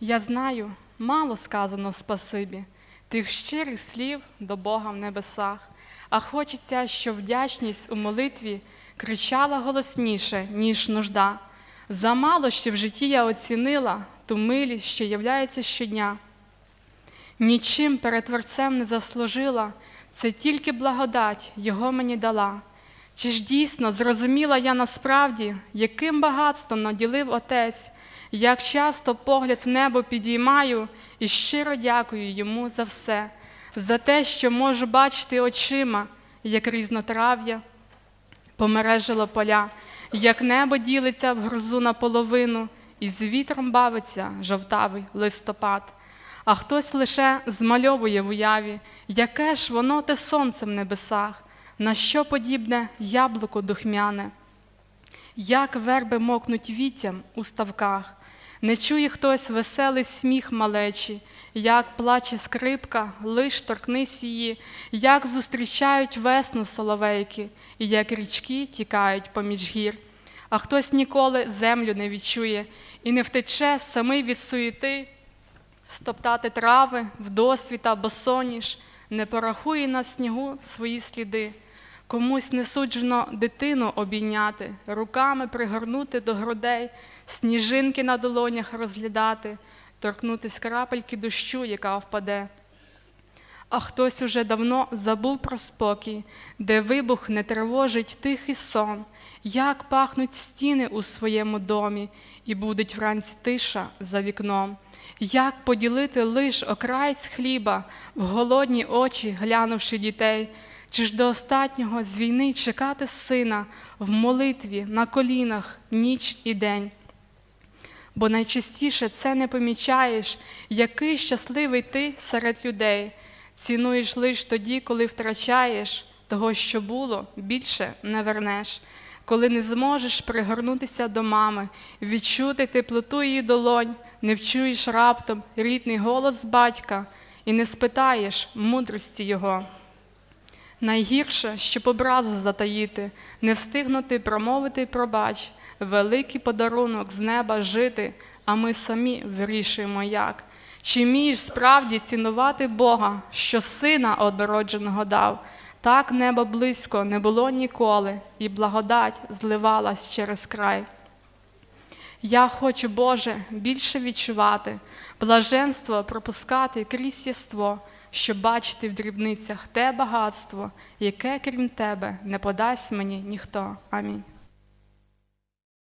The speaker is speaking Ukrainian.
Я знаю, мало сказано спасибі, тих щирих слів до Бога в небесах, а хочеться, щоб вдячність у молитві кричала голосніше, ніж нужда. Замало ще в житті я оцінила ту милість, що являється щодня. Нічим перед Творцем не заслужила, це тільки благодать Його мені дала. Чи ж дійсно зрозуміла я насправді, яким багатством наділив Отець, як часто погляд в небо підіймаю і щиро дякую йому за все, за те, що можу бачити очима, як різнотрав'я помережило поля, як небо ділиться в грозу наполовину, і з вітром бавиться жовтавий листопад. А хтось лише змальовує в уяві, яке ж воно те сонце в небесах, на що подібне яблуко духмяне, як верби мокнуть віттям у ставках, не чує хтось веселий сміх малечі, як плаче скрипка, лиш торкнись її, як зустрічають весну соловейки, і як річки тікають поміж гір. А хтось ніколи землю не відчує і не втече самий від суєти, стоптати трави в досвіта босоніж, не порахує на снігу свої сліди. Комусь не суджено дитину обійняти, руками пригорнути до грудей, сніжинки на долонях розглядати, торкнутись крапельки дощу, яка впаде. А хтось уже давно забув про спокій, де вибух не тривожить тихий сон, як пахнуть стіни у своєму домі, і будуть вранці тиша за вікном. Як поділити лиш окраєць хліба в голодні очі, глянувши дітей, чи ж до останнього з війни чекати сина в молитві на колінах ніч і день? Бо найчастіше це не помічаєш, який щасливий ти серед людей, цінуєш лиш тоді, коли втрачаєш того, що було, більше не вернеш. Коли не зможеш пригорнутися до мами, відчути теплоту її долонь, не вчуєш раптом рідний голос батька і не спитаєш мудрості його. Найгірше, щоб образу затаїти, не встигнути промовити пробач, великий подарунок з неба жити, а ми самі вирішуємо як. Чи вмієш справді цінувати Бога, що сина однородженого дав? Так небо близько не було ніколи, і благодать зливалась через край. Я хочу, Боже, більше відчувати, блаженство пропускати крізь єство, щоб бачити в дрібницях те багатство, яке крім тебе не подасть мені ніхто. Амінь.